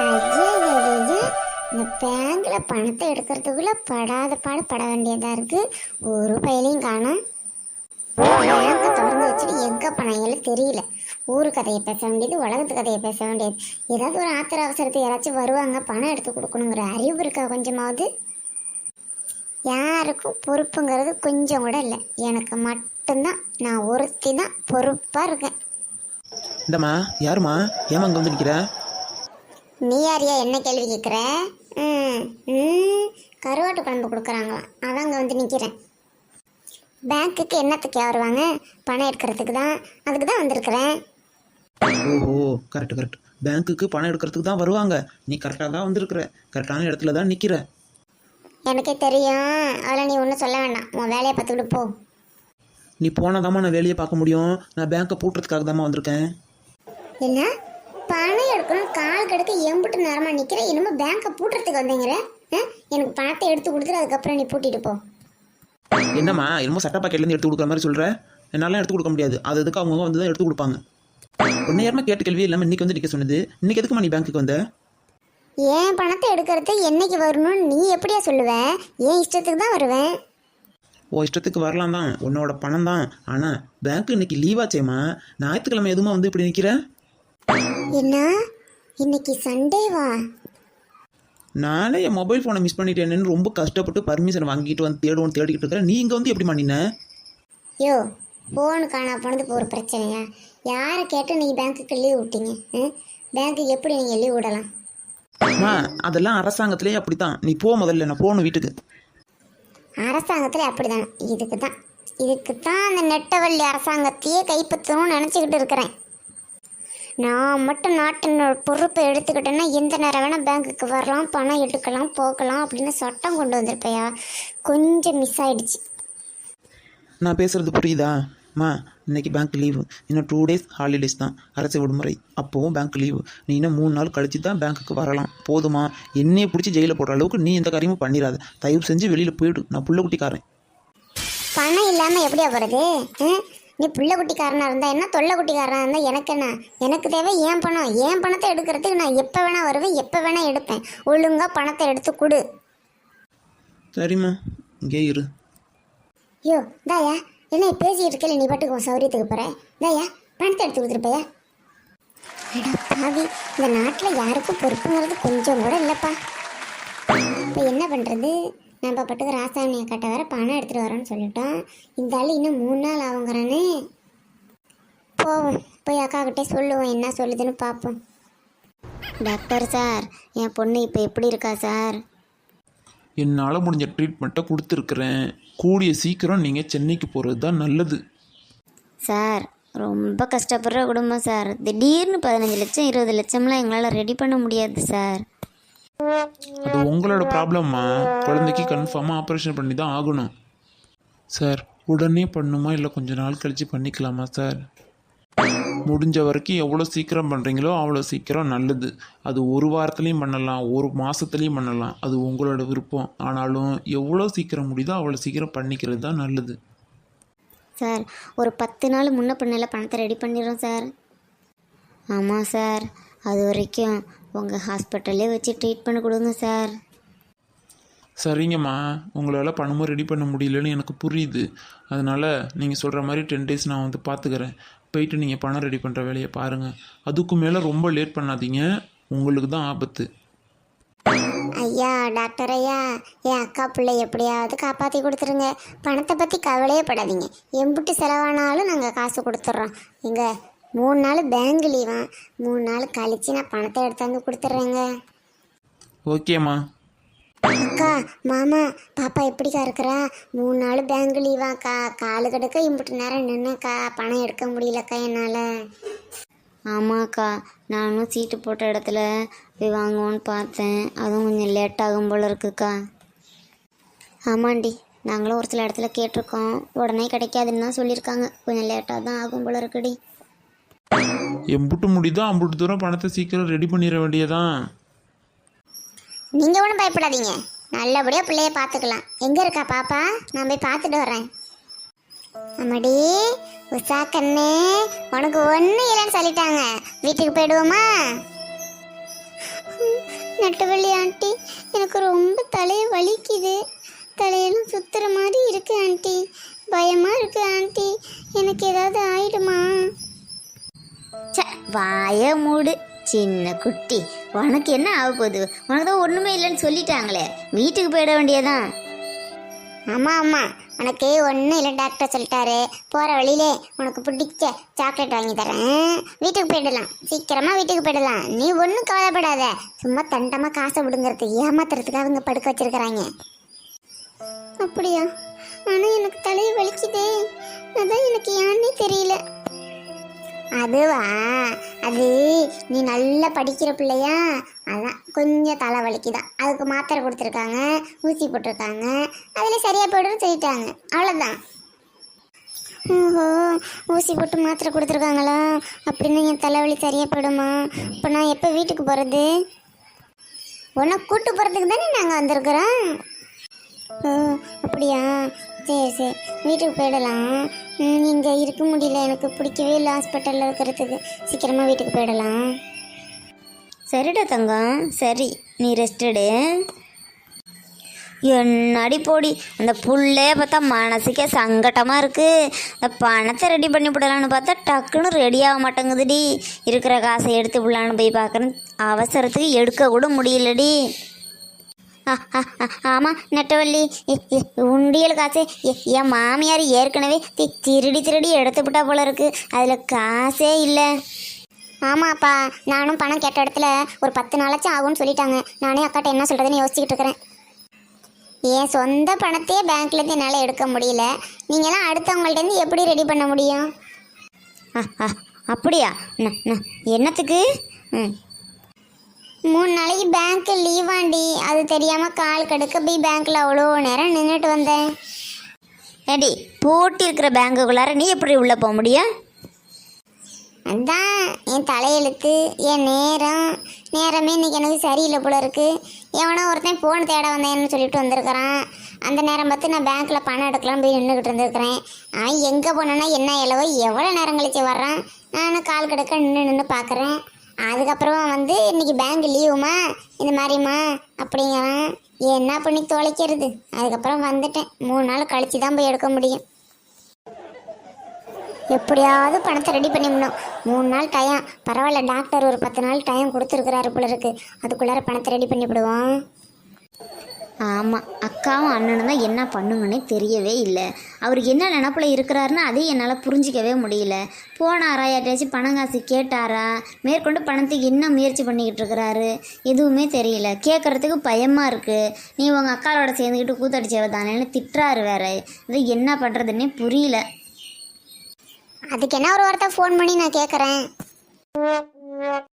ஐயையையையே, இந்த பேங்க்ல பணத்தை எடுக்கிறதுக்குள்ள படாத பாடு பட வேண்டியதா இருக்கு. ஒரு பயிலையும் காணும். பேங்க திறந்து வச்சுட்டு எங்க பணம் தெரியல. ஊரு கதையை பேச வேண்டியது உலகத்து கதையை பேச வேண்டியது. ஏதாவது ஒரு ஆத்திர அவசரத்துக்கு யாராச்சும் வருவாங்க பணம் எடுத்து கொடுக்கணுங்கிற அறிவு இருக்கா கொஞ்சமாவது? யாருக்கும் பொறுப்புங்கிறது கொஞ்சம் கூட இல்லை. எனக்கு மட்டும்தான் நான் ஒருத்தி தான் பொறுப்பாக இருக்கேன். இந்தம்மா யாருமா ஏமா அங்கே வந்து நீ யாரியா என்ன கேள்வி கேட்குற ம் கருவாட்டு குழம்பு கொடுக்குறாங்களாம். அதான் அங்கே வந்து நிற்கிறேன் பேங்க்குக்கு என்னத்துக்கு வருவாங்க? பணம் எடுக்கிறதுக்கு தான் அதுக்கு தான் வந்திருக்கிறேன். ஓஹோ கரெக்ட் கரெக்ட் பேங்க்குக்கு பணம் எடுக்கிறதுக்கு தான் வருவாங்க. நீ கரெக்டாக தான் வந்திருக்கிற. கரெக்டான இடத்துல தான் நிற்கிற எனக்கே தெரியும். அதில் நீ ஒன்றும் சொல்ல வேண்டாம். உன் வேலையை பார்த்துக்கிட்டு போ. நீ போனாதாம்மா நான் வேலையை பார்க்க முடியும். நான் பேங்க்கை பூட்டுறதுக்காக தாம்மா வந்திருக்கேன். என்ன? பணம் எடுக்கணும் கால் கடுக்க எம்பிட்டு நேரமாக நிற்கிற இனிமேல் பேங்க்கை பூட்டுறதுக்கு வந்தீங்கிற? எனக்கு பணத்தை எடுத்து கொடுத்துட்டு அதுக்கப்புறம் நீ பூட்டிட்டு போ. என்னம்மா என்னமோ சட்ட பாக்கெட்லேருந்து எடுத்து கொடுக்குற மாதிரி சொல்கிற என்னாலாம் எடுத்து கொடுக்க முடியாது. அது அதுக்கு அவங்க வந்து தான் எடுத்து கொடுப்பாங்க. உன்னை யாருமா கேட்டு கேள்வி இல்லாமல் இன்னைக்கு வந்து நிற்க சொன்னது? இன்னைக்கு எதுக்குமா நீ பேங்க்குக்கு வந்த? ஏன் பணத்தை எடுக்கிறது என்னைக்கு வரணும்னு நீ எப்படியா சொல்லுவ? ஏன் இஷ்டத்துக்கு தான் வருவேன்? ஓ இஷ்டத்துக்கு வரலாம் தான். உன்னோட பணம் தான். ஆனால் பேங்க் இன்னைக்கு லீவாச்சேம்மா ஞாயிற்றுக்கிழமை எதுவுமா வந்து இப்படி நிற்கிற என்ன? இன்னைக்கு சண்டேவா நானே என் மொபைல் ஃபோனை மிஸ் பண்ணிட்டேன்னு ரொம்ப கஷ்டப்பட்டு பர்மிஷன் வாங்கிட்டு வந்து தேடுவோம் தேடிக்கிட்டு இருக்கிறேன். நீ இங்கே வந்து எப்படி பண்ணின யோ ஃபோன் காணா போனது இப்போ ஒரு பிரச்சனையா? யாரை கேட்டு நீங்கள் பேங்க்குக்கு லீவ் விட்டீங்க? ம்? பேங்க்குக்கு எப்படி நீங்கள் லீவ் விடலாம்? அம்மா அதெல்லாம் அரசாங்கத்திலே அப்படித்தான். நீ போ முதல்ல நான் போகணும் வீட்டுக்கு. அரசாங்கத்தில் அப்படிதானே. இதுக்கு தான் இதுக்கு தான் அந்த நெட்டவள்ளி அரசாங்கத்தையே கைப்பற்றணும்னு நினச்சிக்கிட்டு இருக்கிறேன். நான் மட்டும் நாட்டினோட பொறுப்பை எடுத்துக்கிட்டேன்னா எந்த நேரம் வேணால் பேங்க்குக்கு வரலாம் பணம் எடுக்கலாம் போகலாம் அப்படின்னு சட்டம் கொண்டு வந்திருப்பையா? கொஞ்சம் மிஸ் ஆயிடுச்சு. நான் பேசுறது புரியுதா? அம்மா இன்னைக்கு பேங்க் லீவு இன்னும் டூ டேஸ் ஹாலிடேஸ் தான். அரசு விடுமுறை. அப்போவும் பேங்க் லீவு நீ இன்னும் மூணு நாள் கழிச்சு தான் பேங்க்குக்கு வரலாம். போதுமா? என்னையே பிடிச்சி ஜெயிலில் போடுற அளவுக்கு நீ எந்த காரியமும் பண்ணிடாத. தயவு செஞ்சு வெளியில் போயிடு. நான் புள்ள குட்டிக்காரன். பணம் இல்லாமல் எப்படியா போகிறது நீ புள்ள குட்டிக்காரனாக இருந்தால் என்ன? தொல்லை குட்டிக்காரனாக இருந்தால் எனக்கு என்ன? எனக்கு தேவை ஏன் பணம்? ஏன் பணத்தை எடுக்கிறதுக்கு நான் எப்போ வேணால் வருவேன் எப்போ வேணால் எடுப்பேன். ஒழுங்காக பணத்தை எடுத்து கொடு. சரிம்மா இங்கே இரு. யோ தாயா என்ன பேசிட்டு இருக்கல நீ பாட்டுக்கு உன் சௌரியத்துக்கு போற? தாயா பணத்தை எடுத்து கொடுத்துருப்பையா? அட பாவி இந்த நாட்டில் யாருக்கும் பொறுப்புங்கிறது கொஞ்சம் கூட இல்லைப்பா. இப்போ என்ன பண்ணுறது நம்ம பாட்டுக்கு ராசாயனிய கட்ட வர பணம் எடுத்துகிட்டு வரோன்னு சொல்லிட்டோம். இந்த ஆள் இன்னும் மூணு நாள் ஆகுங்கிறானே. போவோம். போய் அக்கா கிட்டே சொல்லுவோம் என்ன சொல்லுதுன்னு பார்ப்போம். டாக்டர் சார் என் பொண்ணு இப்போ எப்படி இருக்கா சார்? என்னால் முடிஞ்ச ட்ரீட்மெண்ட்டை கொடுத்துருக்குறேன். கூடிய சீக்கிரம் நீங்கள் சென்னைக்கு போகிறது தான் நல்லது. சார் ரொம்ப கஷ்டப்படுற குடும்பம் சார். திடீர்னு பதினஞ்சு லட்சம் இருபது லட்சம்லாம் எங்களால் ரெடி பண்ண முடியாது சார். அது உங்களோட ப்ராப்ளம்மா குழந்தைக்கு கன்ஃபார்மாக ஆப்ரேஷன் பண்ணி தான் ஆகணும். சார் உடனே பண்ணுமா? இல்லை கொஞ்ச நாள் கழித்து பண்ணிக்கலாமா சார் முடிஞ்ச வரைக்கும் எவ்வளோ சீக்கிரம் பண்ணுறீங்களோ அவ்வளோ சீக்கிரம் நல்லது. அது ஒரு வாரத்துலேயும் பண்ணலாம் ஒரு மாதத்துலேயும் பண்ணலாம். அது உங்களோட விருப்பம். ஆனாலும் எவ்வளோ சீக்கிரம் முடியுதோ அவ்வளோ சீக்கிரம் பண்ணிக்கிறது தான் நல்லது. சார் ஒரு பத்து நாள் முன்ன பின்னால் பணத்தை ரெடி பண்ணிடுறோம் சார் ஆமாம் சார் அது வரைக்கும் உங்கள் ஹாஸ்பிட்டல்லே வச்சு ட்ரீட் பண்ணி கொடுங்க சார். சரிங்கம்மா. உங்களால் பணமும் ரெடி பண்ண முடியலன்னு எனக்கு புரியுது. அதனால் நீங்கள் சொல்கிற மாதிரி டென் டேஸ் நான் வந்து பார்த்துக்கிறேன் போயிட்டு நீங்கள் பணம் ரெடி பண்ணுற வேலையை பாருங்கள் அதுக்கு மேலே ரொம்ப லேட் பண்ணாதீங்க. உங்களுக்கு தான் ஆபத்து. ஐயா டாக்டர் ஐயா என் அக்கா பிள்ளை எப்படியாவது காப்பாற்றி கொடுத்துருங்க. பணத்தை பற்றி கவலையே படாதீங்க. எம்புட்டு செலவானாலும் நாங்கள் காசு கொடுத்துட்றோம் இங்கே மூணு நாள் பேங்க் லீவா மூணு நாள் கழிச்சு நான் பணத்தை எடுத்தாந்து கொடுத்துட்றேங்க. ஓகேம்மா அக்கா மாமா பாப்பா எப்படிக்கா இருக்கிறா? மூணு நாள் பேங்க் லீவா கா காலு கிடக்க இம்புட்டு நேரம் நின்னுக்கா பணம் எடுக்க முடியலக்கா என்னால். ஆமாக்கா நானும் சீட்டு போட்ட இடத்துல போய் வாங்குவோன்னு பார்த்தேன். அதுவும் கொஞ்சம் லேட் ஆகும் போல இருக்குக்கா. ஆமாண்டி நாங்களும் ஒரு சில இடத்துல கேட்டிருக்கோம். உடனே கிடைக்காதுன்னு தான் சொல்லியிருக்காங்க. கொஞ்சம் லேட்டாக தான் ஆகும் போல இருக்குடி. எம்புட்டு முடிதோ அம்புட்டு தூரம் பணத்தை சீக்கிரம் ரெடி பண்ணிட வேண்டியதான் நீங்கள் ஒன்றும் பயப்படாதீங்க. நல்லபடியாக பிள்ளைய பார்த்துக்கலாம். எங்கே இருக்கா பாப்பா? நான் போய் பார்த்துட்டு வரேன் அம்மாடி உஷா கண்ணு உனக்கு ஒன்றும் இல்லைன்னு சொல்லிட்டாங்க. வீட்டுக்கு போயிடுவோமா? நட்டுவள்ளி ஆண்டி எனக்கு ரொம்ப தலையை வலிக்குது. தலையெல்லாம் சுத்துற மாதிரி இருக்கு ஆண்டி. பயமா இருக்கு ஆண்டி. எனக்கு ஏதாவது ஆயிடுமா? ச்சே வாய மூடு. சின்ன குட்டி உனக்கு என்ன ஆக போகுது? உனக்கு தான் ஒன்றுமே இல்லைன்னு சொல்லிட்டாங்களே. வீட்டுக்கு போயிட வேண்டியதான் ஆமாம் ஆமாம் உனக்கு ஒன்றும் இல்லை டாக்டர் சொல்லிட்டாரு. போகிற வழியிலே உனக்கு பிடிச்ச சாக்லேட் வாங்கி தரேன். வீட்டுக்கு போயிடலாம். சீக்கிரமாக வீட்டுக்கு போயிடலாம். நீ ஒன்றும் கவலைப்படாத. சும்மா தண்டமாக காசை விடுங்கிறதுக்கு ஏமாத்துறதுக்காக அவங்க படுக்க வச்சிருக்கிறாங்க. அப்படியா? ஆனால் எனக்கு தலையை வலிக்குதே. அதான் எனக்கு ஏன்னே தெரியல. அதுவா? அது நீ நல்லா படிக்கிற பிள்ளையா? அதான் கொஞ்சம் தலைவலிக்கு தான் அதுக்கு மாத்திரை கொடுத்துருக்காங்க ஊசி போட்டிருக்காங்க. அதில் சரியாக போய்டுன்னு சொல்லிட்டாங்க. அவ்வளோதான் ஓஹோ ஊசி போட்டு மாத்திரை கொடுத்துருக்காங்களா? அப்படின்னு என் தலைவலி சரியாக போயிடுமா? இப்போ நான் எப்போ வீட்டுக்கு போகிறது உன்னை கூட்டு போகிறதுக்கு தானே நாங்கள் வந்திருக்கிறோம்? ஓ அப்படியா? சரி சரி. வீட்டுக்கு போயிடலாம். இங்கே இருக்க முடியல. எனக்கு பிடிக்கவே இல்லை ஹாஸ்பிட்டலில் இருக்கிறதுக்கு. சீக்கிரமாக வீட்டுக்கு போயிடலாம். சரிடா தங்கம். சரி நீ ரெஸ்டடு என்னடி போடி அந்த புள்ளையே பார்த்தா மனசுக்கே சங்கட்டமாக இருக்குது இந்த பணத்தை ரெடி பண்ணி விடலான்னு பார்த்தா டக்குன்னு ரெடி ஆக மாட்டேங்குதுடி. இருக்கிற காசை எடுத்து விடலான்னு போய் பார்க்குறேன். அவசரத்துக்கு எடுக்க கூட முடியலடி. ஆமாம் நெட்டவள்ளி. இ- இ- உண்டியல் காசு. எ- என் மாமியார் ஏற்கனவே தி- திருடி திருடி எடுத்துவிட்டா போல இருக்கு. அதில் காசே இல்லை. ஆமாப்பா நானும் பணம் கேட்ட இடத்துல ஒரு பத்து நாளாச்சும் ஆகும்னு சொல்லிட்டாங்க. நானே அக்காட்ட என்ன சொல்கிறதுன்னு யோசிச்சுக்கிட்டு இருக்கிறேன். என் சொந்த பணத்தையே பேங்க்லேருந்து என்னால் எடுக்க முடியல. நீங்களாம் அடுத்தவங்கள்ட்டேருந்து எப்படி ரெடி பண்ண முடியும்? அப்படியா? என்னத்துக்கு? ம். மூணு நாளைக்கு பேங்க் லீவாண்டி அது தெரியாமல் கால் கடுக்க போய் பேங்க்கில் அவ்வளோ நேரம் நின்றுட்டு வந்தேன். ஏடி பூட்டி இருக்கிற பேங்குக்குள்ளார நீ எப்படி உள்ளே போக முடியும்? அதான் என் தலையெழுத்து என் நேரம் நேரமே இன்னைக்கு எனக்கு சரியில்லை போல இருக்கு. எவனோ ஒருத்தன் ஃபோன் தேட வந்தேன்னு சொல்லிட்டு வந்திருக்கிறான். அந்த நேரம் பார்த்து நான் பேங்க்கில் பணம் எடுக்கலாம் போய் நின்றுக்கிட்டு இருந்திருக்கிறேன். அவன் எங்கே போனேன்னா என்ன இலவோ எவ்வளோ நேரம் கழிச்சு வர்றான்? நானும் கால் கடுக்க நின்று நின்று பார்க்குறேன் அதுக்கப்புறமா வந்து இன்னைக்கு பேங்க் லீவுமா இந்த மாதிரிம்மா? அப்படிங்கிறான் என்ன பண்ணி தொலைக்கிறது? அதுக்கப்புறம் வந்துட்டேன். மூணு நாள் கழிச்சு தான் போய் எடுக்க முடியும். எப்படியாவது பணத்தை ரெடி பண்ணிடணும். மூணு நாள் டயம் பரவாயில்ல டாக்டர் ஒரு பத்து நாள் டயம் கொடுத்துருக்குறாரு போல இருக்கு. அதுக்குள்ளார பணத்தை ரெடி பண்ணிவிடுவோம். ஆமாம் அக்காவும் அண்ணனும் தான் என்ன பண்ணுங்கன்னே தெரியவே இல்லை. அவர் என்ன நினப்பில் இருக்கிறாருன்னு அதையும் என்னால் புரிஞ்சிக்கவே முடியல. போனாரா யார்ட்டாச்சும் பணம் காசு கேட்டாரா? மேற்கொண்டு பணத்துக்கு என்ன முயற்சி பண்ணிக்கிட்டு இருக்கிறாரு? எதுவுமே தெரியல. கேட்குறதுக்கு பயமாக இருக்குது நீ உங்கள் அக்காவோட சேர்ந்துக்கிட்டு கூத்தடிச்சவ தானேன்னு திட்டுறாரு வேற. இது என்ன பண்ணுறதுன்னே புரியல. அதுக்கு என்ன ஒரு வார்த்தை ஃபோன் பண்ணி நான் கேட்குறேன்